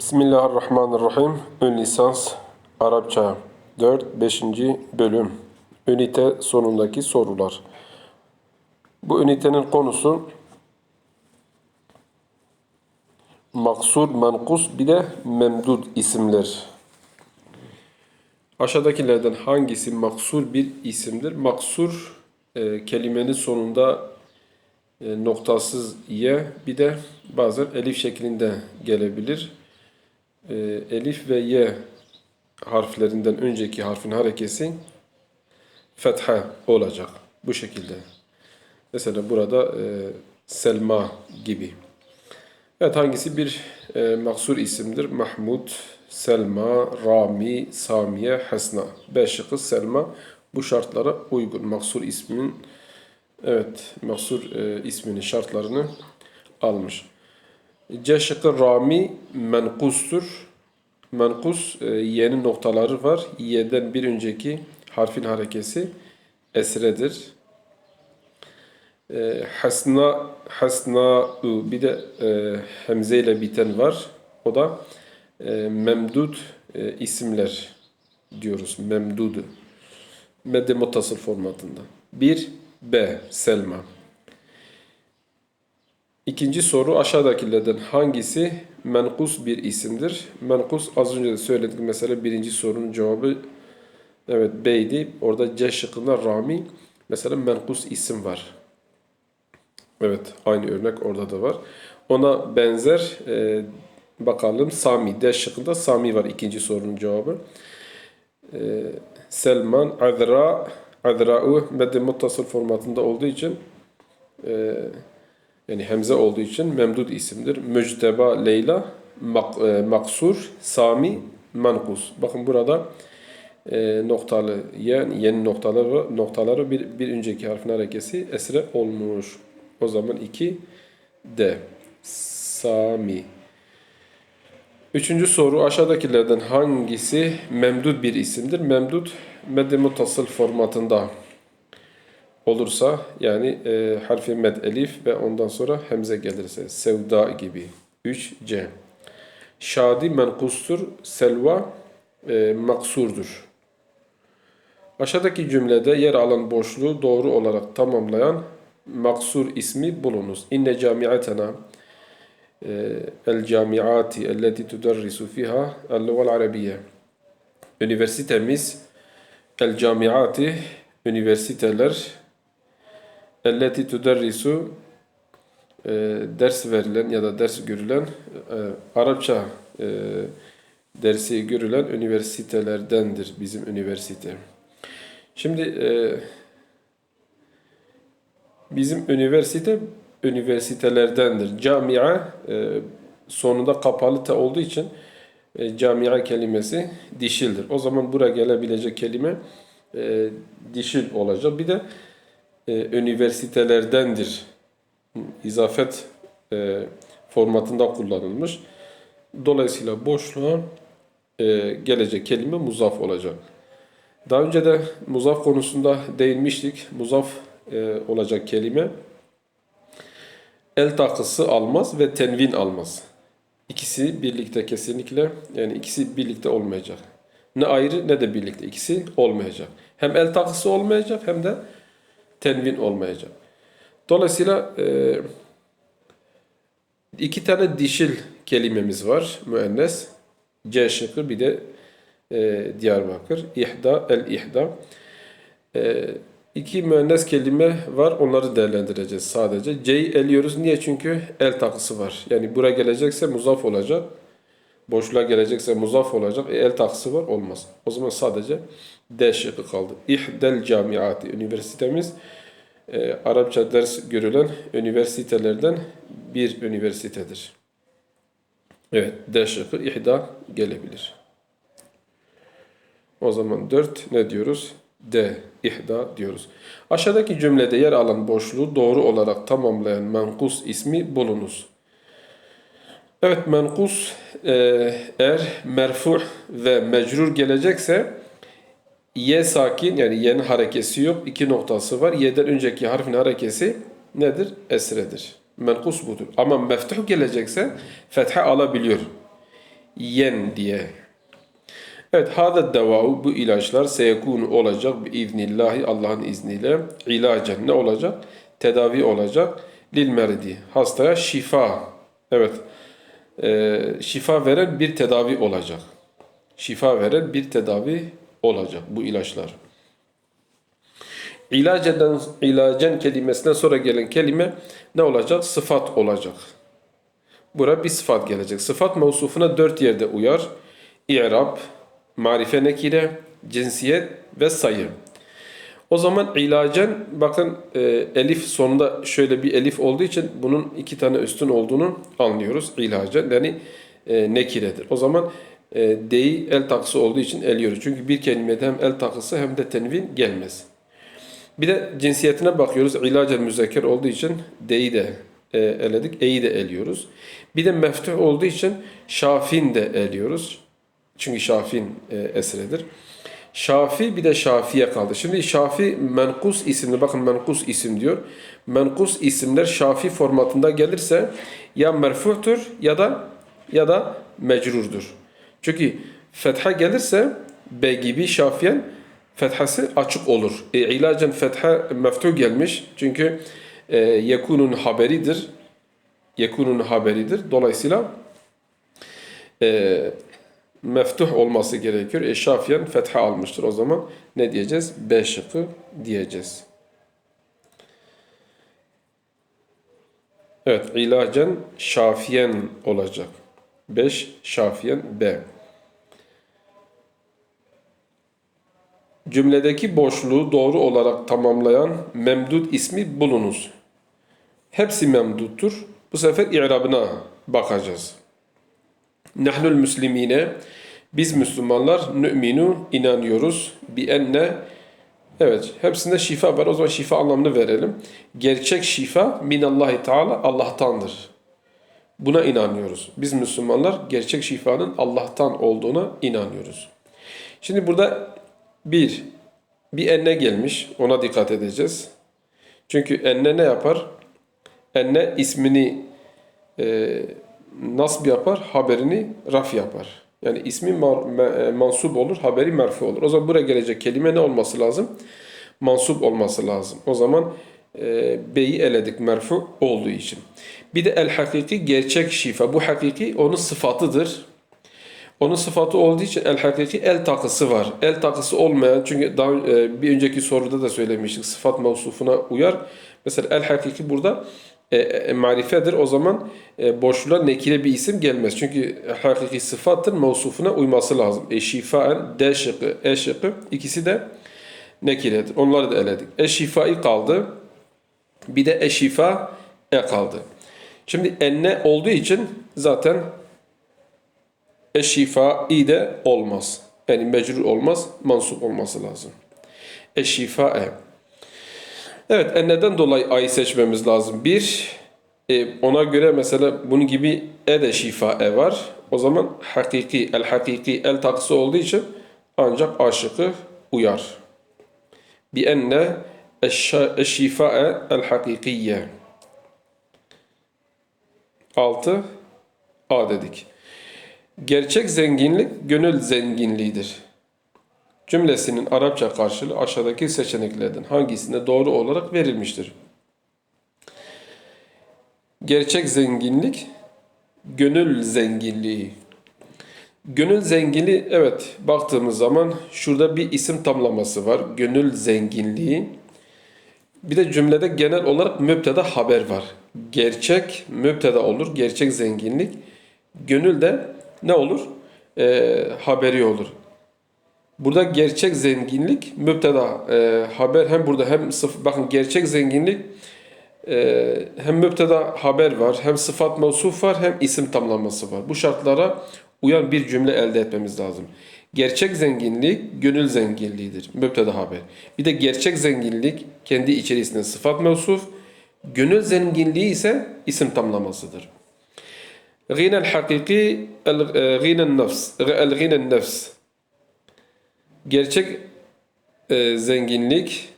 Bismillahirrahmanirrahim. Ön lisans Arapça 4 5. bölüm. Ünite sonundaki sorular. Bu ünitenin konusu maksur, mankus bir de memdud isimler. Aşağıdakilerden hangisi maksur bir isimdir? Maksur e, kelimenin sonunda e, noktasız ye bir de bazen elif şeklinde gelebilir. E, elif ve ye harflerinden önceki harfin harekesi fetha olacak. Bu şekilde. Mesela burada e, Selma gibi. Evet hangisi bir e, maksur isimdir? Mahmud, Selma, Rami, Samiye, Hasna. B şıkkı Selma bu şartlara uygun. Maksur isminin evet maksur e, isminin şartlarını almış. C şıkkı Rami menkustur. Menkus e, y'nin noktaları var. Y'den bir önceki harfin harekesi esredir. E, hasna hasna bir de e, hemze ile biten var. O da memdud isimler diyoruz. Memdud. Medde mutasıl formatında. 1 B Selma. İkinci soru aşağıdakilerden hangisi menkus bir isimdir? Menkus az önce de söyledik mesela birinci sorunun cevabı evet B'ydi. Orada C şıkkında Rami. Mesela menkus isim var. Evet aynı örnek orada da var. Ona benzer e, bakalım Sami. D şıkkında Sami var ikinci sorunun cevabı. E, Selman, Azra, Azra'u medde muttasıl formatında olduğu için e, yani hemze olduğu için memdud isimdir. Mücteba Leyla, mak, e, maksur, Sami, mankus. Bakın burada e, noktalı yani yeni noktaları noktaları bir, bir önceki harfin harekesi esre olmuş. O zaman 2 D. Sami. Üçüncü soru aşağıdakilerden hangisi memdud bir isimdir? Memdud medde mutasıl formatında olursa yani e, harfi med elif ve ondan sonra hemze gelirse sevda gibi 3C. Şadi menkustur, selva e, maksurdur. Aşağıdaki cümlede yer alan boşluğu doğru olarak tamamlayan maksur ismi bulunuz. İnne camiatena el camiati elleti tuderrisu fiha el-lugal arabiye. Üniversitemiz el camiati üniversiteler elleti tuderrisu e, ders verilen ya da ders görülen e, Arapça e, dersi görülen üniversitelerdendir bizim üniversite. Şimdi e, bizim üniversite üniversitelerdendir. Camia e, sonunda kapalı te olduğu için e, camia kelimesi dişildir. O zaman buraya gelebilecek kelime e, dişil olacak. Bir de e, üniversitelerdendir. İzafet e, formatında kullanılmış. Dolayısıyla boşluğa e, gelecek kelime muzaf olacak. Daha önce de muzaf konusunda değinmiştik. Muzaf e, olacak kelime el takısı almaz ve tenvin almaz. İkisi birlikte kesinlikle yani ikisi birlikte olmayacak. Ne ayrı ne de birlikte ikisi olmayacak. Hem el takısı olmayacak hem de tenvin olmayacak. Dolayısıyla e, iki tane dişil kelimemiz var müennes. C şıkkı bir de e, Diyarbakır. İhda, el ihda. E, iki müennes kelime var. Onları değerlendireceğiz sadece. C'yi eliyoruz. Niye? Çünkü el takısı var. Yani buraya gelecekse muzaf olacak. Boşluğa gelecekse muzaf olacak. E, el takısı var. Olmaz. O zaman sadece D şıkkı kaldı. İhdel camiati. Üniversitemiz e, Arapça ders görülen üniversitelerden bir üniversitedir. Evet. D şıkkı ihda gelebilir. O zaman 4 ne diyoruz? D, ihda diyoruz. Aşağıdaki cümlede yer alan boşluğu doğru olarak tamamlayan menkus ismi bulunuz. Evet menkus e, eğer merfu ve mecrur gelecekse ye sakin yani ye'nin harekesi yok. iki noktası var. Y'den önceki harfin harekesi nedir? Esredir. Menkus budur. Ama meftuh gelecekse fetha alabiliyor. yen diye. Evet, hada devahu bu ilaçlar seyekunu olacak bi iznillahi Allah'ın izniyle ilacen ne olacak? Tedavi olacak lil merdi hastaya şifa. Evet. E, şifa veren bir tedavi olacak. Şifa veren bir tedavi olacak bu ilaçlar. İlaceden, ilacen kelimesinden sonra gelen kelime ne olacak? Sıfat olacak. Bura bir sıfat gelecek. Sıfat mevsufuna dört yerde uyar. İ'rab, marife nekire, cinsiyet ve sayı. O zaman ilacen bakın e, elif sonunda şöyle bir elif olduğu için bunun iki tane üstün olduğunu anlıyoruz. İlacen yani e, nekiredir. O zaman e, D'yi el takısı olduğu için eliyoruz. Çünkü bir kelimede hem el takısı hem de tenvin gelmez. Bir de cinsiyetine bakıyoruz. İlacen müzekker olduğu için D'yi de e, eledik. E'yi de eliyoruz. Bir de meftuh olduğu için şafin de eliyoruz. Çünkü şafin e, esredir. Şafi bir de şafiye kaldı. Şimdi şafi menkus isimli bakın menkus isim diyor. Menkus isimler şafi formatında gelirse ya merfuhtur ya da ya da mecrurdur. Çünkü fetha gelirse B gibi şafiyen fethası açık olur. E, ilacen fetha meftuh gelmiş. Çünkü e, yekunun haberidir. Yekunun haberidir. Dolayısıyla e, meftuh olması gerekiyor. E şafiyen fetha almıştır. O zaman ne diyeceğiz? B şıkkı diyeceğiz. Evet, ilacen şafiyen olacak. 5 şafiyen B. Cümledeki boşluğu doğru olarak tamamlayan memdud ismi bulunuz. Hepsi memduttur. Bu sefer i'rabına bakacağız. Nahnul müslimine biz Müslümanlar nü'minu inanıyoruz bi enne Evet, hepsinde şifa var. O zaman şifa anlamını verelim. Gerçek şifa minallahi teala Allah'tandır. Buna inanıyoruz. Biz Müslümanlar gerçek şifanın Allah'tan olduğuna inanıyoruz. Şimdi burada bir, bir enne gelmiş. Ona dikkat edeceğiz. Çünkü enne ne yapar? Enne ismini e, nasb yapar? Haberini raf yapar. Yani ismi mansup olur, haberi merfu olur. O zaman buraya gelecek kelime ne olması lazım? Mansup olması lazım. O zaman e, beyi eledik merfu olduğu için. Bir de el hakiki gerçek şifa. Bu hakiki onun sıfatıdır. Onun sıfatı olduğu için el hakiki el takısı var. El takısı olmayan çünkü daha e, bir önceki soruda da söylemiştik sıfat mevsufuna uyar. Mesela el hakiki burada e, e, marifedir. O zaman e, boşluğa nekire bir isim gelmez. Çünkü hakiki sıfattır mevsufuna uyması lazım. E şifaen, D şıkkı, E şıkkı ikisi de nekiredir. Onları da eledik. E şifai kaldı. Bir de e şifa e kaldı. Şimdi enne olduğu için zaten e şifai de olmaz. Yani mecrur olmaz, mansup olması lazım. E şifa e. Evet, e neden dolayı A'yı seçmemiz lazım? Bir, e, ona göre mesela bunun gibi E de şifa E var. O zaman hakiki, el hakiki, el taksı olduğu için ancak A uyar. Bi enne eşşifa'e el hakikiye. 6. A dedik. Gerçek zenginlik gönül zenginliğidir. Cümlesinin Arapça karşılığı aşağıdaki seçeneklerden hangisinde doğru olarak verilmiştir? Gerçek zenginlik, gönül zenginliği. Gönül zenginliği, evet baktığımız zaman şurada bir isim tamlaması var. Gönül zenginliği. Bir de cümlede genel olarak müpteda haber var. Gerçek müpteda olur, gerçek zenginlik. Gönül de ne olur? Ee, haberi olur. Burada gerçek zenginlik müpteda e, haber hem burada hem sıf bakın gerçek zenginlik e, hem müpteda haber var hem sıfat mevsuf var hem isim tamlaması var. Bu şartlara uyan bir cümle elde etmemiz lazım. Gerçek zenginlik gönül zenginliğidir. Müpteda haber. Bir de gerçek zenginlik kendi içerisinde sıfat mevsuf. Gönül zenginliği ise isim tamlamasıdır. Gînel hakiki el gînen nefs. El gînen nefs. Gerçek e, zenginlik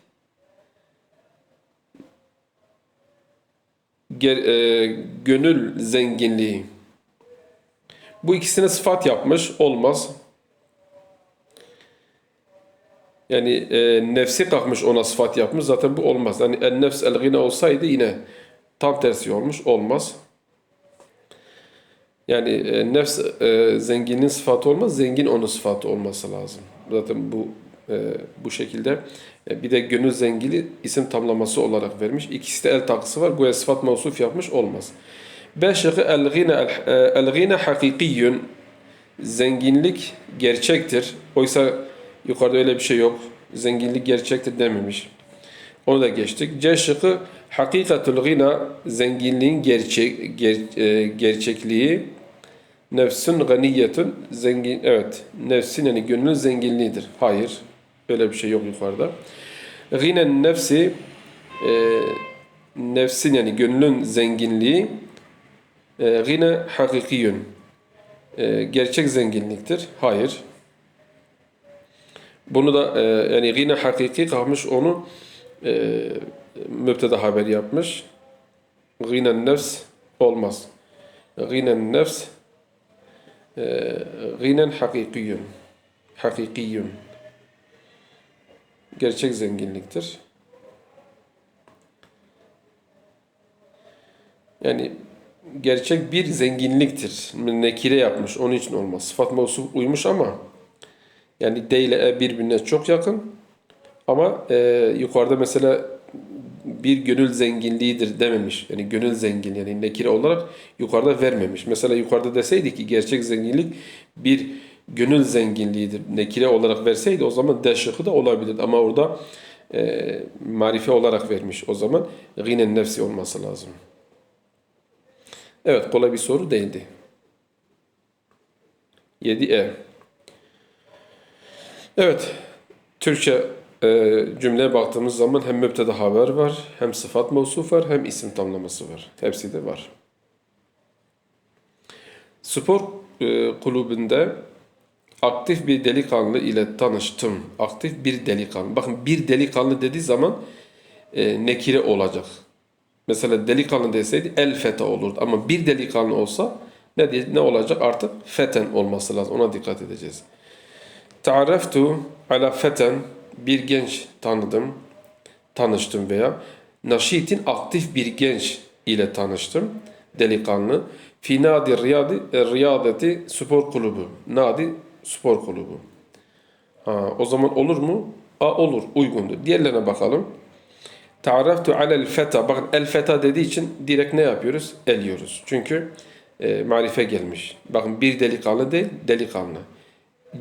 ger, e, gönül zenginliği. Bu ikisine sıfat yapmış. Olmaz. Yani e, nefsi kalkmış ona sıfat yapmış. Zaten bu olmaz. Yani en nefs el gine olsaydı yine tam tersi olmuş. Olmaz. Yani e, nefs e, zenginin sıfatı olmaz. Zengin onun sıfatı olması lazım. Zaten bu e, bu şekilde. E, bir de gönül zengini isim tamlaması olarak vermiş. İkisi de el takısı var. Bu sıfat mevsuf yapmış. Olmaz. B şıkkı el gine el, e, el gine hakikiyyün zenginlik gerçektir. Oysa yukarıda öyle bir şey yok. Zenginlik gerçektir dememiş. Onu da geçtik. C şıkkı hakikatul gina zenginliğin gerçek ger, e, gerçekliği nefsün ganiyetun zengin evet nefsin yani gönlün zenginliğidir. Hayır. Öyle bir şey yok yukarıda. Ginen nefsi e, nefsin yani gönlün zenginliği e, gine hakikiyün e, gerçek zenginliktir. Hayır. Bunu da e, yani gine hakiki kalmış onu e, mübteda haber yapmış. Ginen nefs olmaz. Ginen nefs e, ginen. Hakikiyün. Gerçek zenginliktir. Yani gerçek bir zenginliktir. Nekire yapmış. Onun için olmaz. Sıfat mevsuf uymuş ama yani D ile E birbirine çok yakın. Ama e, yukarıda mesela bir gönül zenginliğidir dememiş. Yani gönül zengin yani nekire olarak yukarıda vermemiş. Mesela yukarıda deseydi ki gerçek zenginlik bir gönül zenginliğidir. Nekire olarak verseydi o zaman D şıkkı da olabilirdi. Ama orada e, marife olarak vermiş. O zaman ginen nefsi olması lazım. Evet kolay bir soru değildi. 7E. Evet. Türkçe e, cümleye baktığımız zaman hem mübteda haber var, hem sıfat mevsuf var, hem isim tamlaması var. Hepsi de var. Spor e, kulübünde aktif bir delikanlı ile tanıştım. Aktif bir delikanlı. Bakın bir delikanlı dediği zaman e, nekire olacak. Mesela delikanlı deseydi el feta olurdu. Ama bir delikanlı olsa ne, diye, ne olacak artık? Feten olması lazım. Ona dikkat edeceğiz. Ta'areftu ala feten bir genç tanıdım, tanıştım veya naşitin aktif bir genç ile tanıştım, delikanlı. Fi nadi riyadi, riyadeti spor kulübü. Nadi spor kulübü. Ha, o zaman olur mu? A olur, uygundur. Diğerlerine bakalım. Ta'araftu alel feta. Bakın el feta dediği için direkt ne yapıyoruz? Eliyoruz. Çünkü e, marife gelmiş. Bakın bir delikanlı değil, delikanlı.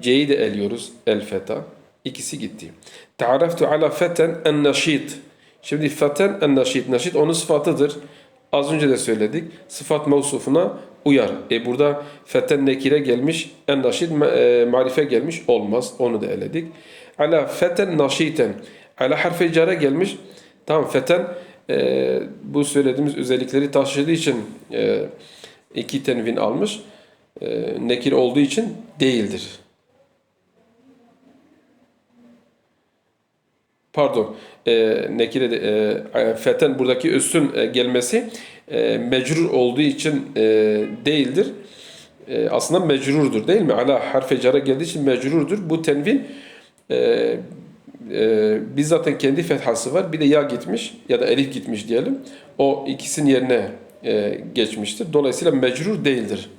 C'yi de eliyoruz. El feta. İkisi gitti. Ta'araftu ala feten en naşit. Şimdi feten en naşit. Naşit onun sıfatıdır. Az önce de söyledik. Sıfat mevsufuna uyar. E burada feten nekire gelmiş. En naşit e, marife gelmiş. Olmaz. Onu da eledik. Ala feten naşiten. Ala harfi cara gelmiş. Tamam feten e, bu söylediğimiz özellikleri taşıdığı için e, iki tenvin almış. E, nekir olduğu için değildir. Pardon e, nekire de, e, feten buradaki üstün e, gelmesi e, mecrur olduğu için e, değildir. E, aslında mecrurdur değil mi? Ala harfe cara geldiği için mecrurdur. Bu tenvin e, e, biz zaten kendi fethası var. Bir de ya gitmiş ya da elif gitmiş diyelim. O ikisinin yerine e, geçmiştir. Dolayısıyla mecrur değildir.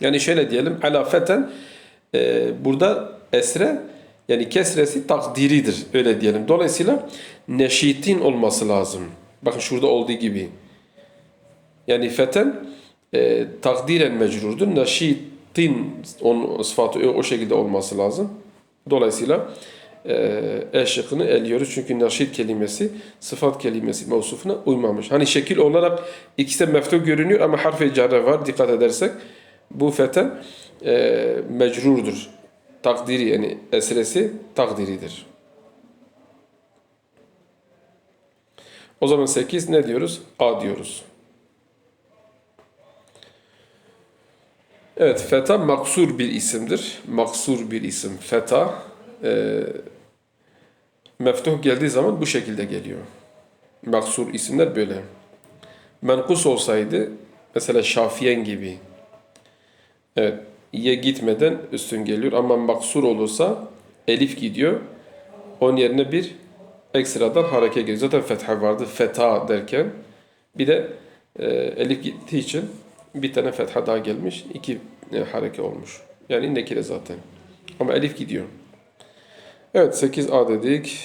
Yani şöyle diyelim. Ala feten e, burada esre yani kesresi takdiridir. Öyle diyelim. Dolayısıyla neşitin olması lazım. Bakın şurada olduğu gibi. Yani feten e, takdiren mecrurdur. Neşitin onun sıfatı o şekilde olması lazım. Dolayısıyla e, şıkkını eliyoruz. Çünkü neşit kelimesi sıfat kelimesi mevsufuna uymamış. Hani şekil olarak ikisi de meftu görünüyor ama harf-i var. Dikkat edersek bu feten e, mecrurdur takdiri yani esresi takdiridir. O zaman 8 ne diyoruz? A diyoruz. Evet, feta maksur bir isimdir. Maksur bir isim. Feta e, meftuh geldiği zaman bu şekilde geliyor. Maksur isimler böyle. Menkus olsaydı mesela Şafiyen gibi Evet. Ye gitmeden üstün geliyor ama maksur olursa elif gidiyor. Onun yerine bir ekstradan hareke geliyor. Zaten fetha vardı. Feta derken bir de e, elif gittiği için bir tane fetha daha gelmiş. iki e, hareke olmuş. Yani nekire zaten. Ama elif gidiyor. Evet 8a dedik.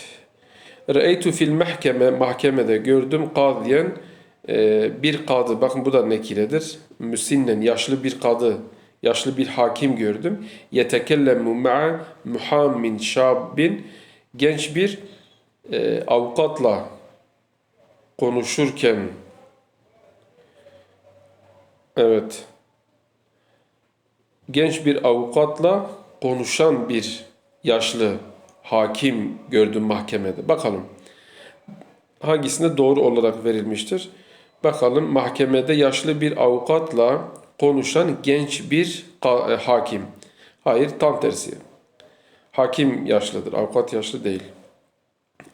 Re'eytu fil mahkeme mahkemede gördüm kadiyen e, bir kadı bakın bu da nekiredir. Müsinnen yaşlı bir kadı yaşlı bir hakim gördüm. Yetekellemu ma'a muhammin şabbin genç bir e, avukatla konuşurken evet genç bir avukatla konuşan bir yaşlı hakim gördüm mahkemede. Bakalım hangisinde doğru olarak verilmiştir? Bakalım mahkemede yaşlı bir avukatla konuşan genç bir e, hakim. Hayır tam tersi. Hakim yaşlıdır, avukat yaşlı değil.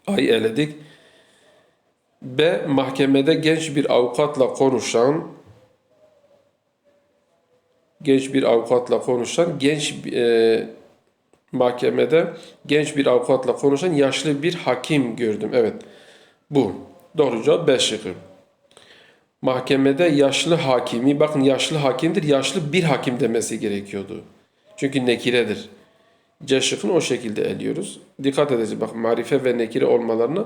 Ay eledik. B. Mahkemede genç bir avukatla konuşan genç bir avukatla konuşan genç e, mahkemede genç bir avukatla konuşan yaşlı bir hakim gördüm. Evet. Bu. Doğru cevap B şıkkı. Mahkemede yaşlı hakimi, bakın yaşlı hakimdir, yaşlı bir hakim demesi gerekiyordu. Çünkü nekiredir. C şıkkını o şekilde eliyoruz. Dikkat edeceğiz. Bak marife ve nekire olmalarına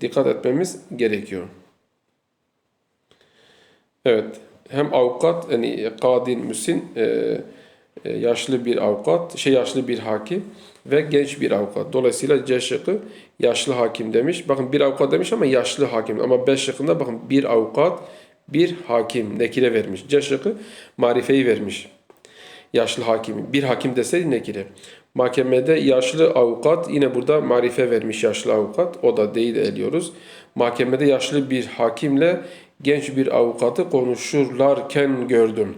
dikkat etmemiz gerekiyor. Evet. Hem avukat, yani kadin, müsin, e, e, yaşlı bir avukat, şey yaşlı bir hakim ve genç bir avukat. Dolayısıyla C şıkkı yaşlı hakim demiş. Bakın bir avukat demiş ama yaşlı hakim. Ama B şıkkında bakın bir avukat, bir hakim nekire vermiş. C şıkkı marifeyi vermiş. Yaşlı hakimi. Bir hakim deseydi nekire. Mahkemede yaşlı avukat yine burada marife vermiş yaşlı avukat. O da değil eliyoruz. Mahkemede yaşlı bir hakimle genç bir avukatı konuşurlarken gördüm.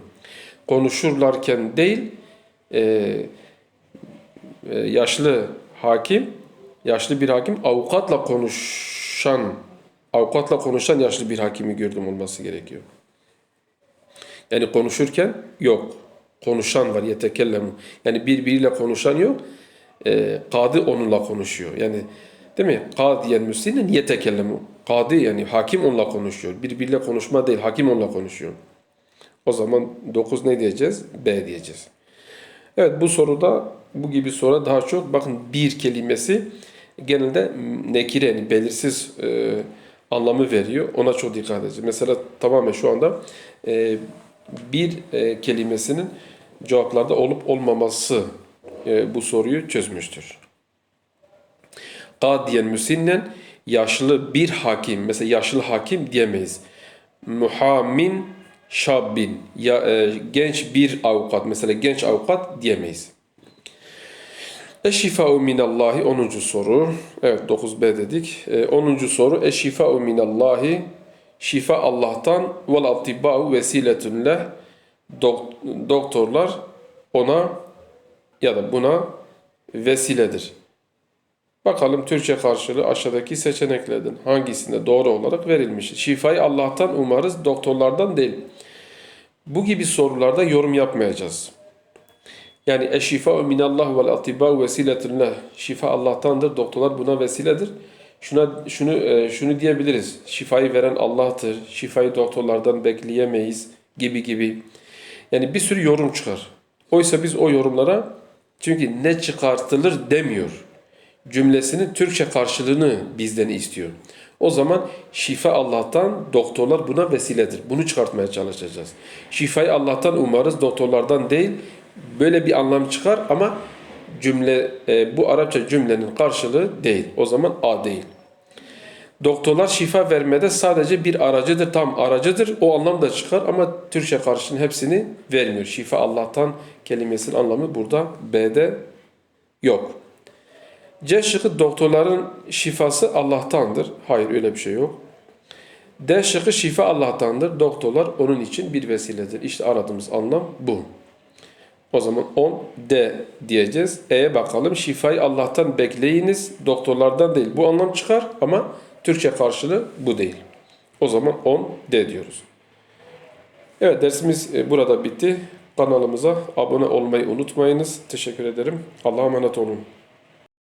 Konuşurlarken değil e, e, yaşlı hakim yaşlı bir hakim avukatla konuşan avukatla konuşan yaşlı bir hakimi gördüm olması gerekiyor. Yani konuşurken yok. Konuşan var yetekellemu. Yani birbiriyle konuşan yok. E, kadı onunla konuşuyor. Yani değil mi? Kadiyen müslinin yetekellemu. Kadı yani hakim onunla konuşuyor. Birbiriyle konuşma değil. Hakim onunla konuşuyor. O zaman 9 ne diyeceğiz? B diyeceğiz. Evet bu soruda bu gibi soru daha çok bakın bir kelimesi genelde nekire yani belirsiz e, anlamı veriyor. Ona çok dikkat edeceğiz. Mesela tamamen şu anda e, bir e, kelimesinin cevaplarda olup olmaması e, bu soruyu çözmüştür. Kadiyen müsinnen yaşlı bir hakim mesela yaşlı hakim diyemeyiz. Muhamin şabbin ya, e, genç bir avukat mesela genç avukat diyemeyiz. Eşifa'u minallahi 10. soru. Evet 9b dedik. E, 10. soru Eşifa'u minallahi şifa Allah'tan vel atibba'u vesiletun leh Dok- doktorlar ona ya da buna vesiledir. Bakalım Türkçe karşılığı aşağıdaki seçeneklerden hangisinde doğru olarak verilmiş? Şifayı Allah'tan umarız, doktorlardan değil. Bu gibi sorularda yorum yapmayacağız. Yani eşşifa minallah vel atibâ vesiletullah. Şifa Allah'tandır, doktorlar buna vesiledir. Şuna şunu e, şunu diyebiliriz. Şifayı veren Allah'tır. Şifayı doktorlardan bekleyemeyiz gibi gibi. Yani bir sürü yorum çıkar. Oysa biz o yorumlara çünkü ne çıkartılır demiyor. Cümlesinin Türkçe karşılığını bizden istiyor. O zaman şifa Allah'tan, doktorlar buna vesiledir. Bunu çıkartmaya çalışacağız. Şifayı Allah'tan umarız, doktorlardan değil. Böyle bir anlam çıkar ama cümle e, bu Arapça cümlenin karşılığı değil. O zaman A değil. Doktorlar şifa vermede sadece bir aracıdır, tam aracıdır. O anlam da çıkar ama Türkçe karşılığının hepsini vermiyor. Şifa Allah'tan kelimesinin anlamı burada B'de yok. C şıkkı doktorların şifası Allah'tandır. Hayır öyle bir şey yok. D şıkkı şifa Allah'tandır. Doktorlar onun için bir vesiledir. İşte aradığımız anlam bu. O zaman 10 D diyeceğiz. E'ye bakalım. Şifayı Allah'tan bekleyiniz. Doktorlardan değil. Bu anlam çıkar ama Türkçe karşılığı bu değil. O zaman 10 D diyoruz. Evet dersimiz e, burada bitti. Kanalımıza abone olmayı unutmayınız. Teşekkür ederim. Allah'a emanet olun.